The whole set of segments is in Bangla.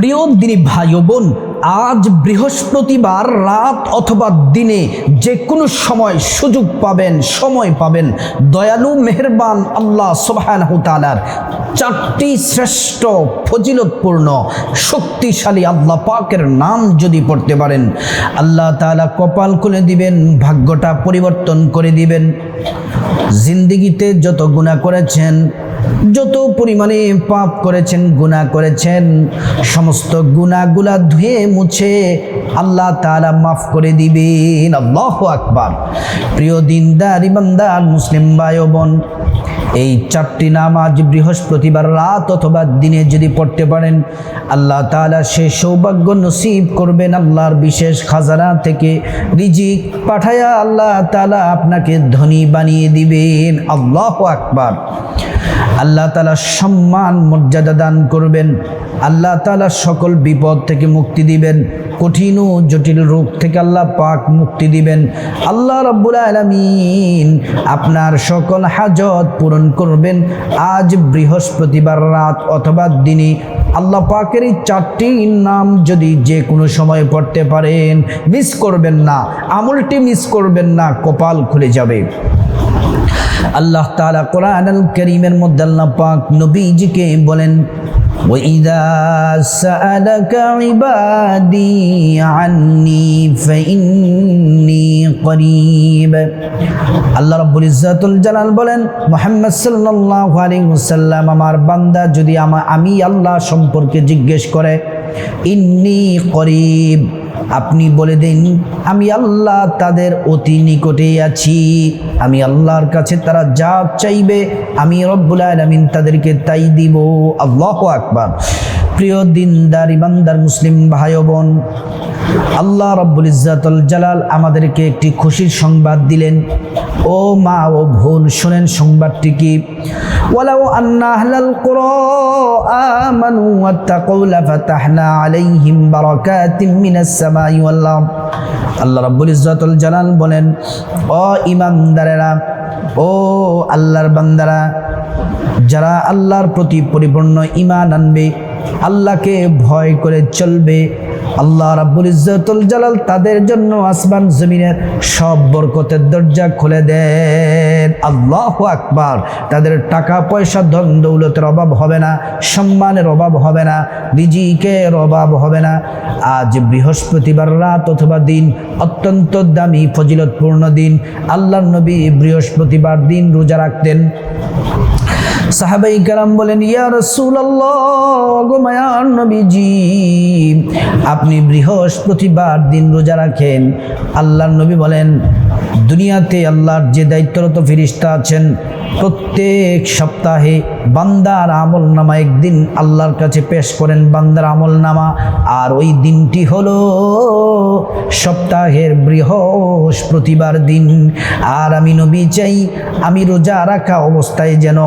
প্রিয় দিনী ভাই বোন, আজ বৃহস্পতিবার রাত অথবা দিনে যে কোনো সময় সুযোগ পাবেন, সময় পাবেন। দয়ালু, মেহেরবান আল্লাহ সুবহানাহু তাআলার চারটি শ্রেষ্ঠ ফজিলতপূর্ণ, শক্তিশালী আল্লাহ পাকের নাম যদি পড়তে পারেন, আল্লাহ তালা কপাল খুলে দিবেন, ভাগ্যটা পরিবর্তন করে দিবেন। জিন্দিগিতে যত গুণা করেছেন যত পরিমাণে পাপ করেছেন, গুনাহ করেছেন, সমস্ত গুনাহগুলা ধুয়ে মুছে আল্লাহ তাআলা মাফ করে দিবেন। আল্লাহ আকবার। প্রিয় দিনদার, ইমানদার, মুসলিম ভাই বোন এই চারটি নামাজ বৃহস্পতিবার রাত অথবা দিনে যদি পড়তে পারেন, আল্লাহ তাআলা সে সৌভাগ্য নসিব করবেন আল্লাহর বিশেষ খাজানা থেকে। রিজিক পাঠায়া আল্লাহ তালা আপনাকে ধনী বানিয়ে দিবেন। আল্লাহ আকবার। আল্লাহ তালা সম্মান, মর্যাদা দান করবেন। আল্লাহ তালা সকল বিপদ থেকে মুক্তি দিবেন। কঠিন ও জটিল রোগ থেকে আল্লাহ পাক মুক্তি দিবেন। আল্লাহ রব্বুল আলমিন আপনার সকল হাজত পূরণ করবেন। আজ বৃহস্পতিবার রাত অথবা দিনে আল্লাহ পাকের এই চারটি নাম যদি যে কোনো সময় পড়তে পারেন, মিস করবেন না। আমলটি মিস করবেন না, কপাল খুলে যাবে। আল্লাহ তাআলা কোরআন আল করিমের মধ্যে আল্লাহ পাক নবীজিকে বলেন وإذا سألك عبادي عني فإني قريب আল্লাহ রাব্বুল ইজ্জাতুল জালাল বলেন মুহাম্মদ সাল্লাল্লাহু আলাইহি ওয়াসাল্লাম আমার বান্দা যদি আমা আমি আল্লাহ সম্পর্কে জিজ্ঞেস করে ইন্নি করিব আপনি বলে দিন, আমি আল্লাহ তাদের অতি নিকটে আছি। আমি আল্লাহর কাছে তারা যা চাইবে, আমি রব্বুল আলমিন তাদেরকে তাই দিব। আল্লাহ আকবার। প্রিয় দিনদার, ইমানদার, মুসলিম ভাই বোন আল্লাহ রব্বুল ইজ্জাতুল জালাল আমাদেরকে একটি খুশির সংবাদ দিলেন। ও মা ও ভুল শোনেন সংবাদটি কি? ওয়ালাউ আন্না আহলাল কুরা আমানু ওয়াত্তাকাউ লাফাতাহনা আলাইহিম বারাকাতিম মিনাস সামাই ওয়াল আল্লাহ রাব্বুল ইজ্জাতুল জালাল বলেন ও ইমানদারেরা ও আল্লাহর বান্দারা, যারা আল্লাহর প্রতি পরিপূর্ণ ঈমান আনবে, আল্লাহকে ভয় করে চলবে আল্লাহ রাব্বুল ইজ্জতুল জালাল তাদের জন্য আসমান, জমিনের সব বরকতের দরজা খুলে দেন। আল্লাহ আকবার। তাদের টাকা পয়সা ধন দৌলতের অভাব হবে না, সম্মানের অভাব হবে না, রিজিকের অভাব হবে না। আজ বৃহস্পতিবার রাত অথবা দিন, অত্যন্ত দামি, ফজিলতপূর্ণ দিন। আল্লাহর নবী বৃহস্পতিবার দিন রোজা রাখতেন। সাহাবাই কারাম বলেন, ইয়া রসুল্লাহ মায়ার নবীজি, আপনি বৃহস্পতিবার দিন রোজা রাখেন। আল্লাহর নবী বলেন, দুনিয়াতে আল্লাহর যে দায়িত্বরত ফিরিস্তা আছেন, প্রত্যেক সপ্তাহে বান্দার আমল নামা একদিন আল্লাহর কাছে পেশ করেন বান্দার আমল নামা। আর ওই দিনটি হলো সপ্তাহের বৃহস্পতিবার দিন। আর আমি নবী চাই, আমি রোজা রাখা অবস্থায় যেন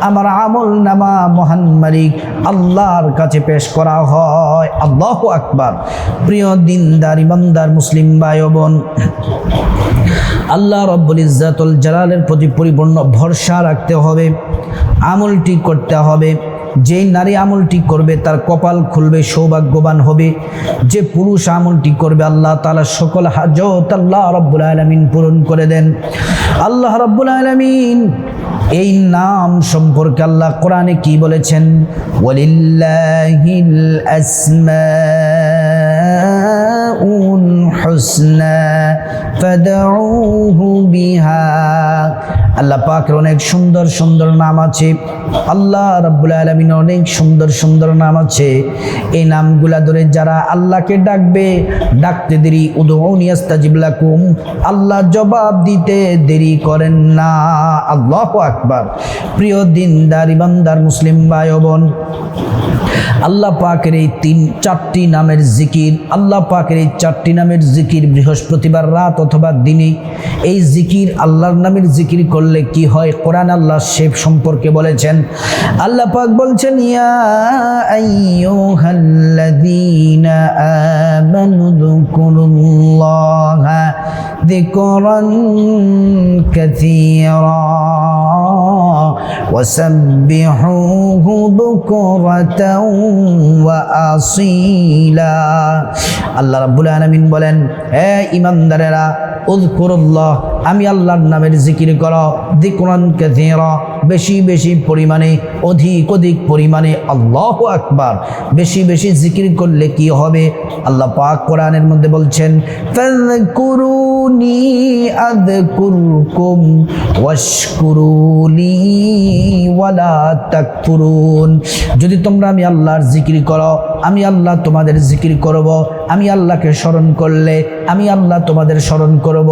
আমার আমল নামা মহান মালিক আল্লাহর কাছে পেশ করা হয়। আল্লাহ আকবার। প্রিয় দিনদার, ইমানদার মুসলিম ও বোন আল্লাহ রব্বুল ইজ্জাতুল জালালের প্রতি পরিপূর্ণ ভরসা রাখতে হবে। আমলটি করতে হবে। যেই নারী আমলটি করবে, তার কপাল খুলবে, সৌভাগ্যবান হবে। যে পুরুষ আমলটি করবে, আল্লাহ তালা সকল হাজত আল্লাহ রব্বুল আলমিন পূরণ করে দেন। আল্লাহ রব্বুল আলমিন এই নাম সম্পর্কে আল্লাহ কোরআনে কি বলেছেন? ওয়ালিল্লাহিল হুসনা আল্লাহ পাকের অনেক সুন্দর সুন্দর নাম আছে। আল্লাহ রাব্বুল আলামিন অনেক সুন্দর সুন্দর নাম আছে। এই নামগুলা ধরে যারা আল্লাহকে ডাকবে, ডাকতে দেরি আস্তাজিব আল্লাহ জবাব দিতে দেরি করেন না। আল্লাহু আকবার। প্রিয় দিনদার, ইমানদার মুসলিম ভাই বোন আল্লাহ পাকের এই তিন, চারটি নামের জিকির, আল্লাহ পাকের এই চারটি নামের জিকির বৃহস্পতিবার রাত অথবা দিনে, এই জিকির আল্লাহর নামের জিকির করলে কি হয় কোরআন আল্লাহ শেফ সম্পর্কে বলেছেন আল্লাহ পাক বলছেন ইয়া আইয়ুহাল্লাযীনা আমানু যকুরুল্লাহা ذكرا كثيرا وسبحوه بكرة وأصيلا আল্লাহ রাব্বুল আলামিন বলেন হে ইমানদারেরা উযকুরুল্লাহ আমি আল্লাহর নামের জিকির করো যিকরান কাসীরা, বেশি বেশি পরিমাণে, অধিক অধিক পরিমাণে আল্লাহ আকবার। বেশি বেশি জিকির করলে কি হবে? আল্লাহ পাক কোরআনের মধ্যে বলছেন যদি তোমরা আমি আল্লাহর জিকির করো, আমি আল্লাহ তোমাদের জিকির করব, আমি আল্লাহকে স্মরণ করলে, আমি আল্লাহ তোমাদের স্মরণ করব।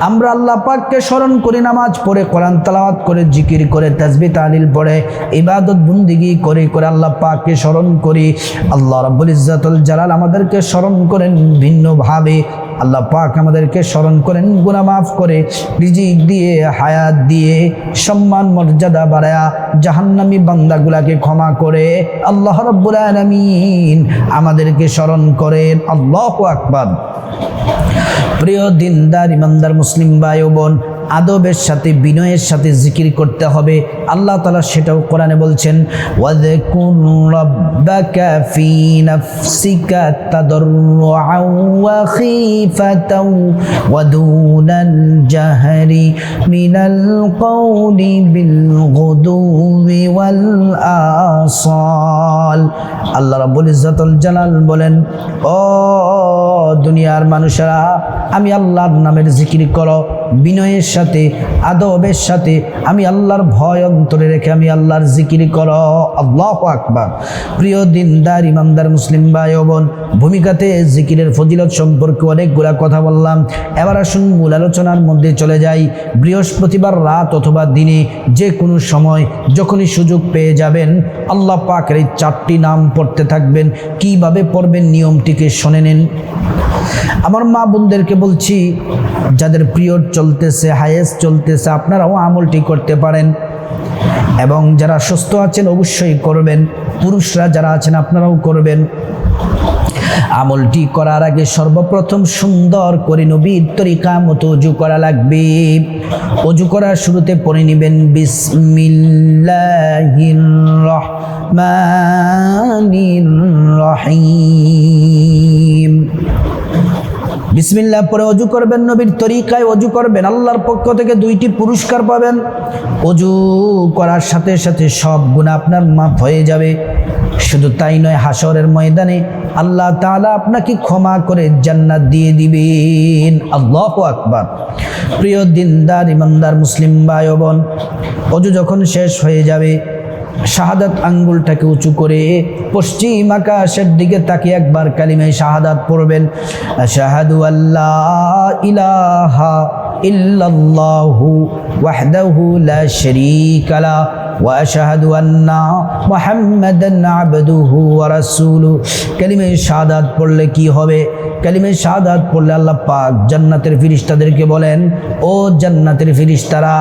আমরা আল্লাহ পাককে স্মরণ করি, নামাজ পড়ে, কোরআন তালাওয়াত করে, জিকির করে, তাজবি, তালিল পড়ে, ইবাদত, বন্দিগি করে করে আল্লাহ পাককে স্মরণ করি। আল্লাহ রাব্বুল ইজ্জাতুল জালাল আমাদেরকে স্মরণ করেন ভিন্নভাবে। আল্লাহ পাক আমাদেরকে স্মরণ করেন গুণা মাফ করে, রিজিক দিয়ে, হায়াত দিয়ে, সম্মান, মর্যাদা বাড়ায়া জাহান্নামি বান্দাগুলাকে ক্ষমা করে আল্লাহ রব্বুল আমাদেরকে স্মরণ করেন। আল্লাহ আকবার। প্রিয় দিনদার, ইমানদার, মুসলিম ভাই বোন আদবের সাথে, বিনয়ের সাথে জিকির করতে হবে। আল্লাহ তালা সেটাও কোরআনে বলছেন আল্লাহ রাব্বুল ইজ্জাতুল জালাল বলেন, ও দুনিয়ার মানুষেরা, আমি আল্লাহর নামের জিকির করো। বিনয়ের সাথে, আদবের সাথে আমি আল্লাহর ভয় অন্তরে রেখে আমি আল্লাহর জিকির করো। আল্লাহ আকবার। প্রিয় দিনদার, ইমানদার মুসলিম ভাই বোন ভূমিকাতে জিকিরের ফজিলত সম্পর্কে অনেকগুলা কথা বললাম। এবার আসুন মূল আলোচনার মধ্যে চলে যাই। বৃহস্পতিবার রাত অথবা দিনে যে কোনো সময় যখনই সুযোগ পেয়ে যাবেন, আল্লাহ পাকের এই চারটি নাম পড়তে থাকবেন। কীভাবে পড়বেন নিয়মটিকে শুনে নিন। আমার মা বোনদেরকে বলছি যাদের পিরিয়ড চলতেছে হায়েস্ট চলতেছে, আপনারাও আমলটি করতে পারেন। এবং যারা সুস্থ আছেন, অবশ্যই করবেন। পুরুষরা যারা আছেন, আপনারাও করবেন। আমলটি করার আগে সর্বপ্রথম সুন্দর করে নবীর তরিকা মতো অজু করা লাগবে। অজু করার শুরুতে পড়ে নেবেন, বিসমিল্লাহির রহমানির রহিম। বিসমিল্লাহ পরে অজু করবেন, নবীর তরিকায় অজু করবেন, আল্লাহর পক্ষ থেকে দুইটি পুরস্কার পাবেন। অজু করার সাথে সাথে সব গুণা আপনার মাফ হয়ে যাবে। শুধু তাই নয় হাসরের ময়দানে আল্লাহ তাআলা আপনাকে ক্ষমা করে জান্নাত দিয়ে দিবেন। আল্লাহ আকবার। প্রিয় দিনদার, ইমানদার মুসলিম ভাই বোন, অজু যখন শেষ হয়ে যাবে শাহাদাত আঙ্গুলটাকে উঁচু করে পশ্চিম আকাশের দিকে তাকিয়ে একবার কালিমে শাহাদাত পড়বেন শাহাদু আল্লাহ ইলাহা ইল্লাল্লাহু ওয়াহদাহু লা শারীকা লা واشهد ان محمدا عبده ورسوله কালিমে শাহাদাত পড়লে কি হবে কালিমে শাহাদাত পড়লে আল্লাহ পাক জান্নাতের ফিরিস্তাদেরকে বলেন ও জান্নাতের ফিরিস্তারা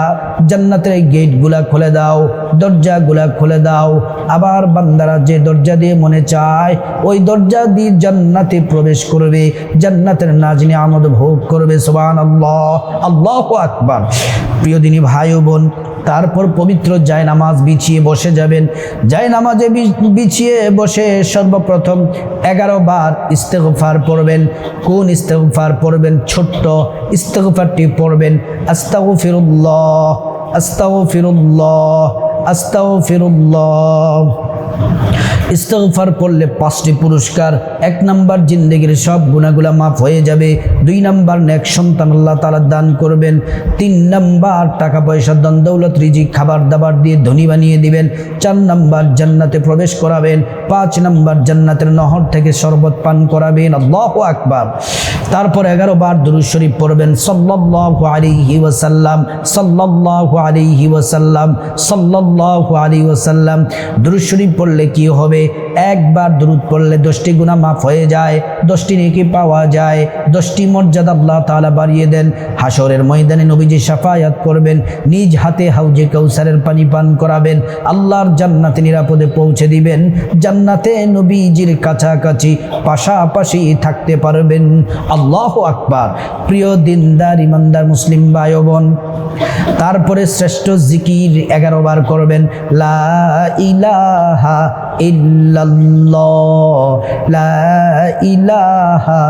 জান্নাতের এই গেটগুলা খুলে দাও দরজাগুলা খুলে দাও আবার বান্দারা যে দরজা দিয়ে মনে চায় ওই দরজা দিয়ে জান্নাতে প্রবেশ করবে জান্নাতের নাজনি আমদ ভোগ করবে সোবান আল্লাহ আল্লাহ আকবার প্রিয় দিনী ভাই ও বোন তারপর পবিত্র জায় নামাজ বিছিয়ে বসে যাবেন। যাই নামাজে বিছিয়ে বসে সর্বপ্রথম এগারো বার ইস্তেগফার পড়বেন। কোন ইস্তেগফার পড়বেন? ছোট্ট ইস্তেগফারটি পড়বেন। আস্তাউ ফিরুল্লাহ আস্তাউ ফিরুল্লাহ আস্তাউ ফিরুল্লাহ ইস্তফার করলে পাঁচটি পুরস্কার, এক নাম্বার জিন্দগির সব গুণাগুলা মাফ হয়ে যাবে, দুই নাম্বার নেক সন্তান আল্লাহ তালা দান করবেন, তিন নাম্বার টাকা পয়সা দান দৌলত রিজিক খাবার দাবার দিয়ে ধনী বানিয়ে দিবেন, চার নাম্বার জান্নাতে প্রবেশ করাবেন, পাঁচ নাম্বার জান্নাতের নহর থেকে শরবত পান করাবেন, আল্লাহ আকবার। তারপর এগারো বার দুরুদ শরীফ পড়বেন, সাল্লাল্লাহু আলাইহি ওয়াসাল্লাম, সাল্লাল্লাহু আলাইহি ওয়াসাল্লাম, সাল্লাল্লাহু আলাইহি ওয়াসাল্লাম। দুরুদ শরীফ পড়লে কি হবে? একবার দুরুদ পড়লে দশটি গুনাহ মাফ হয়ে যায়, দশটি নেকি পাওয়া যায়, দশটি মর্যাদা আল্লাহ তাআলা বাড়িয়ে দেন। হাসরের ময়দানে নবীজি শাফায়াত করবেন, নিজ হাতে হাউজে কৌসারের পানি পান করাবেন, আল্লাহর জান্নাতে নিরাপদে পৌঁছে দিবেন, জান্নাতে নবীজির কাছাকাছি পাশাপাশি থাকতে পারবেন। আল্লাহ আকবার। প্রিয় দিনদার, ইমানদার মুসলিম ভাই বোন তারপরে শ্রেষ্ঠ জিকির এগারো বার করবেন। লা ইলাহা ইল্লাল্লাহ লা ইলাহা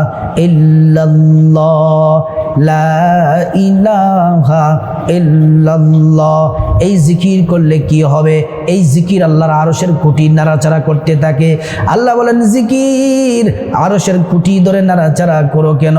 লা ইলাহা এই জিকির করলে কি হবে? এই জিকির আল্লাহর আরশের কুটি নাড়াচাড়া করতে থাকে। আল্লাহ বলেন, জিকির আরশের কুটি ধরে নাড়াচাড়া করো কেন?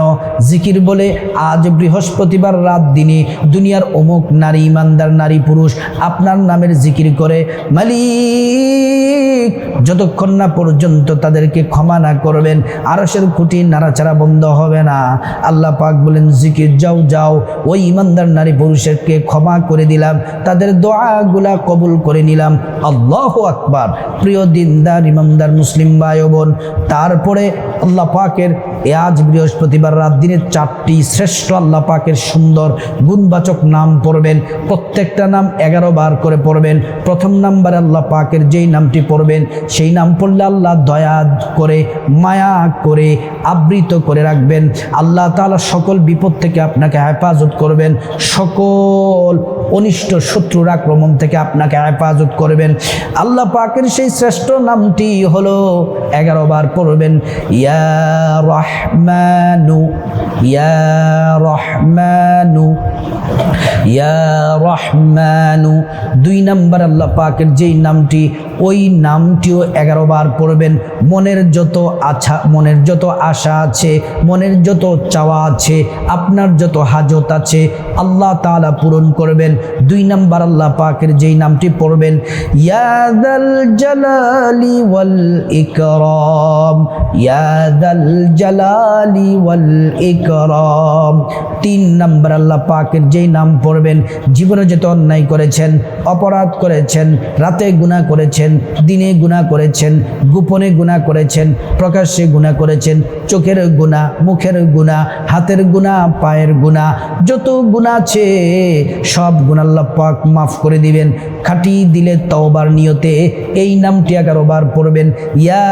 জিকির বলে, আজ বৃহস্পতিবার রাত দিনে দুনিয়ার অমুক নারী, ইমানদার নারী, পুরুষ আপনার নামের জিকির করে। মালিক, যতক্ষণ না পর্যন্ত তাদেরকে ক্ষমা না করবেন, আরশের খুঁটি নাড়াচাড়া বন্ধ হবে না। আল্লাহ পাক বলেন, জিকির, যাও যাও, ওই ইমানদার নারী, পুরুষেরকে ক্ষমা করে দিলাম, তাদের দোয়াগুলা কবুল করে নিলাম। আল্লাহ আকবার। প্রিয় দিনদার ইমামদার মুসলিম ভাই বোন তারপরে আল্লাহ পাকের এ আজ বৃহস্পতিবার রাত দিনের চারটি শ্রেষ্ঠ আল্লাহ পাকের সুন্দর গুণবাচক নাম পড়বেন। প্রত্যেকটা নাম এগারো বার করে পড়বেন। প্রথম নাম্বারে আল্লাহ পাকের যেই নামটি পড়বেন, সেই নাম পড়লে আল্লাহ দয়া করে, মায়া করে আবৃত করে রাখবেন। আল্লাহ তাআলা সকল বিপদ থেকে আপনাকে হেফাজত করবেন। সকল অনিষ্ট শত্রুর আক্রমণ থেকে আপনাকে হেফাজত করবেন। আল্লাহ পাকের সেই শ্রেষ্ঠ নামটি হলো এগারো বার পড়বেন, ইয়া রহমানু রহমানু রহমানু দুই নাম্বার আল্লাহ পাকের যেই নামটি, ওই নামটিও এগারো বার পড়বেন। মনের যত আশা মনের যত আশা আছে, মনের যত চাওয়া আছে, আপনার যত হাজত আছে, আল্লাহ তাআলা পূরণ করবেন। দুই নাম্বার আল্লাহ পাকের যেই নামটি পড়বেন ইয়াদাল জালালি ওয়াল ইকরাম ইয়াদাল জালালি ওয়াল ইকরাম। তিন নাম্বার আল্লাহ পাকের যেই নাম পড়বেন, জীবনে যত অন্যায় করেছেন, অপরাধ করেছেন, রাতে গুনাহ করেছেন, দিনে গুনাহ করেছেন, গোপনে গুনাহ করেছেন, প্রকাশ্যে গুনাহ করেছেন চোখের গুনাহ, মুখের গুনাহ, হাতের গুনাহ, পায়ের গুনাহ, যত গুণা আছে, সব গুনাহ আল্লাহ পাক মাফ করে দিবেন। খাটি দিলে তওবার নিয়তে এই নামটি এগারো বার পড়বেন, ইয়া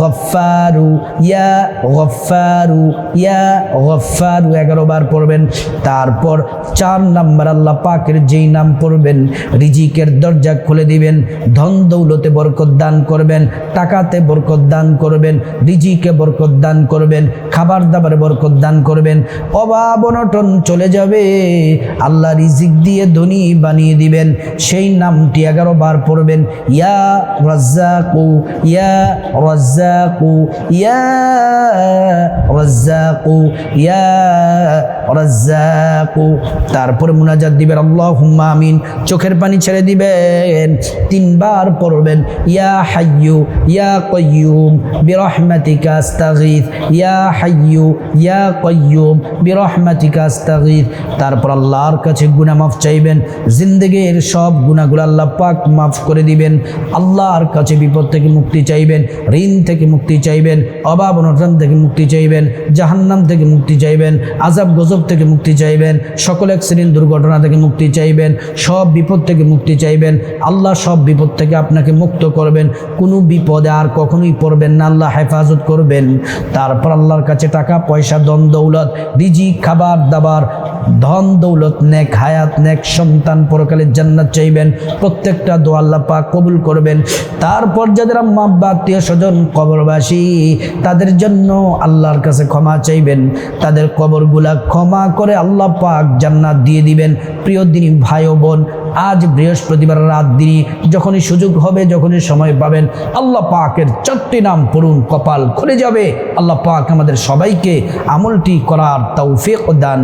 গফারু ইয়া গফারু ইয়া গফারু এগারো বার পড়বেন। তারপর চার নাম্বার আল্লাহ পাকের যেই নাম পড়বেন, রিজিকের দরজা খুলে দিবেন, ধন দৌলতে বরকত দান করবেন, টাকাতে বরকত দান করবেন, রিজিকে বরকত দান করবেন। খাবার দাবার বরকত দান করবেন, অভাব অনটন চলে যাবে। আল্লাহ রিজিক দিয়ে ধনী বানিয়ে দিবেন। সেই নামটি এগারো বার পড়বেন, ইয়া রাজ্জাকু ইয়া রাজ্জাকু ইয়া রাজ্জাকু, ইয়া রাজ্জাকু, তারপরে মুনাজাত দিবেন, আল্লাহুম্মা আমিন, চোখের পানি ছেড়ে দিবেন, তিনবার পড়বেন, ইয়া হাইয়ু, ইয়া কয়্যুম, বিরহমাতিকা আস্তাগীথ ইয়া হাইয়ু, ইয়া কয়্যুম, বিরহমাতিকা আস্তাগীথ তারপর আল্লাহর কাছে গুনাহ মাফ চাইবেন, জিন্দেগির সব গুনাহগুলো আল্লাহ পাক মাফ করে দিবেন, আল্লাহর কাছে বিপদ থেকে মুক্তি চাইবেন, ঋণ থেকে মুক্তি চাইবেন, অভাব অনটন থেকে মুক্তি চাইবেন, জাহান্নাম থেকে মুক্তি চাইবেন আজাব গজব থেকে মুক্তি চাইবেন, সকল অ্যাক্সিডেন্ট দুর্ঘটনা থেকে মুক্তি চাইবেন, সব বিপদ থেকে মুক্তি চাইবেন, আল্লাহ সব বিপদ থেকে আপনাকে মুক্ত করবেন, কোনো বিপদে আর কখনোই পড়বেন না, আল্লাহ হেফাজত করবেন। তারপর আল্লাহর কাছে টাকা, পয়সা দন দৌলত রিজি খাবার, দাবার, ধন, দৌলত, নেক হায়াত, নেক সন্তান পরকালে জান্নাত চাইবেন, প্রত্যেকটা দোয়া আল্লাহ পাক কবুল করবেন। তারপর যাদের আম্মা, আব্বা, আত্মীয় স্বজন, কবরবাসী, তাদের জন্য আল্লাহর কাছে ক্ষমা চাইবেন। তাদের কবরগুলা ক্ষমা করে আল্লাহ পাক জান্নাত দিয়ে দিবেন। প্রিয় দিনী ভাই ও বোন আজ বৃহস্পতিবার রাত দিনই যখনই সুযোগ হবে, যখনই সময় পাবেন, আল্লাহ পাকের চারটি নাম পড়ুন, কপাল খুলে যাবে। আল্লাহ পাক আমাদের সবাইকে আমলটি করার তৌফিক দান